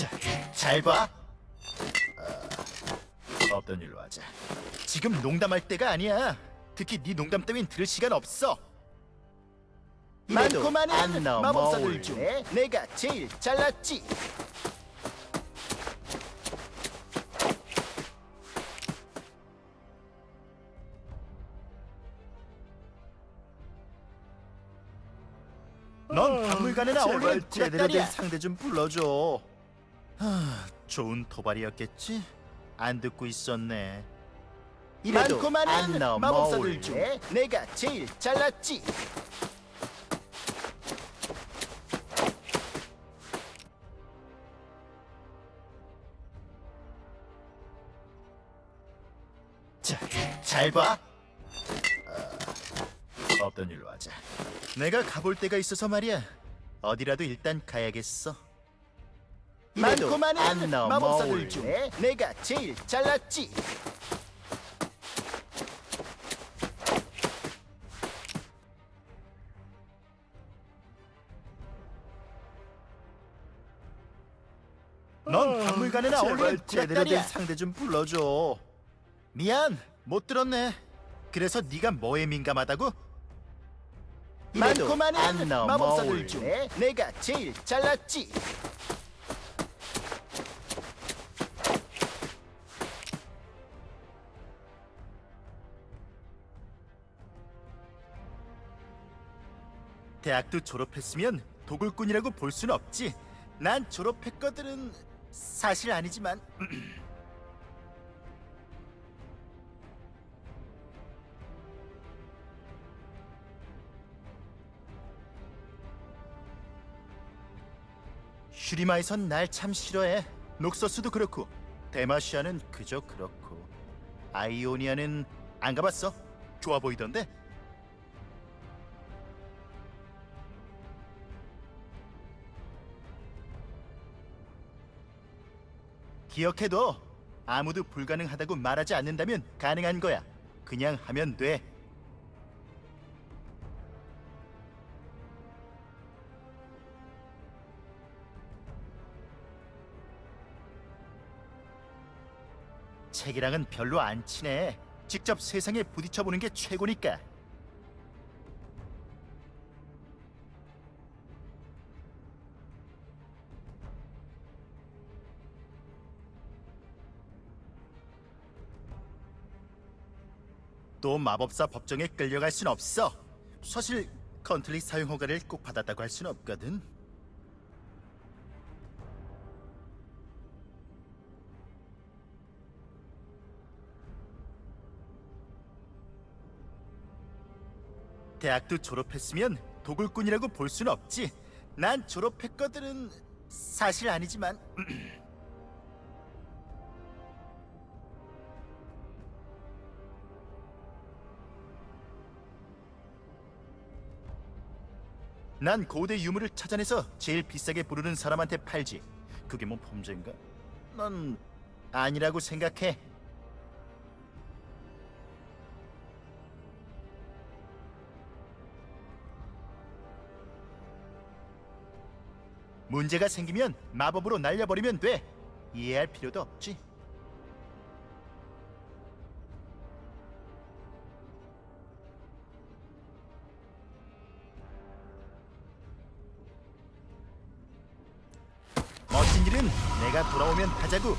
자, 잘 봐. 어, 없던 일로 하자. 지금 농담할 때가 아니야. 특히 네 농담 따윈 들을 시간 없어. 이래도 많고 많은 안 넘어올래? 마법사들 중 내가 제일 잘났지. 넌 박물관에나 제발 어울리는 제대로 된 구닥다리야. 상대 좀 불러줘. 하, 좋은 도발이었겠지? 안 듣고 있었네. 이래도 많고 많은 안 넘어올래? 마법사들 중 내가 제일 잘났지. 자, 잘 봐. 어, 없던 일로 하자. 내가 가볼 데가 있어서 말이야. 어디라도 일단 가야겠어. 많고 많은? 마법사들 중 내가 제일 잘났지. 넌 박물관에나 제발 어울리는 제대로 된. 상대 좀 불러줘. 미안, 못 들었네. 그래서 네가 뭐에 민감하다고? 많고 많은? 마법사들 중 내가 제일 잘났지. 대학도 졸업했으면 도굴꾼이라고 볼 순 없지. 난 졸업했거든은 사실 아니지만 슈리마에선 날 참 싫어해. 녹서스도 그렇고 데마시아는 그저 그렇고 아이오니아는 안 가봤어. 좋아 보이던데. 기억해둬. 아무도 불가능하다고 말하지 않는다면 가능한 거야. 그냥 하면 돼. 책이랑은 별로 안 친해. 직접 세상에 부딪혀보는 게 최고니까. 또 마법사 법정에 끌려갈 순 없어. 사실 컨틀리 사용 허가를 꼭 받았다고 할 순 없거든. 대학도 졸업했으면 도굴꾼이라고 볼 순 없지. 난 졸업했거든은 사실 아니지만 난 고대 유물을 찾아내서 제일 비싸게 부르는 사람한테 팔지. 그게 뭐 범죄인가? 넌 아니라고 생각해. 문제가 생기면 마법으로 날려버리면 돼. 이해할 필요도 없지. 내가 돌아오면 하자고.